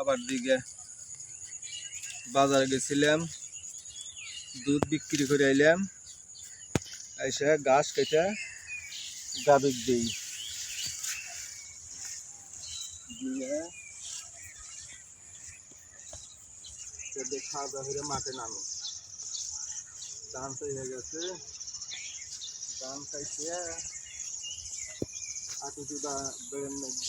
আবার দিকে বাজারে গেছিলাম, দুধ বিক্রি করে আইলাম এসে ঘাস কেটে গাবিক দিই। খাওয়া দাওয়া করে মাঠে নামে। ধান হয়ে গেছে। ধান খাইছে আটুটু বেড়ে নেব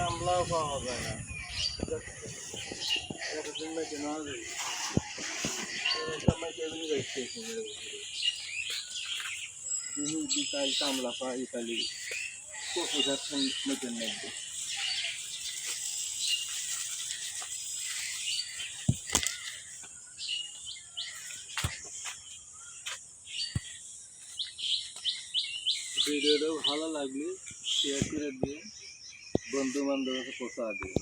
কামলাও পাওয়া যায় না বিকাল কামলা পাই খালি কচু গাছ নতুন নাকি ভিডিওটা ভালো লাগলে শেয়ার করে দিয়ে বন্ধু বান্ধবের পৌঁছা দিন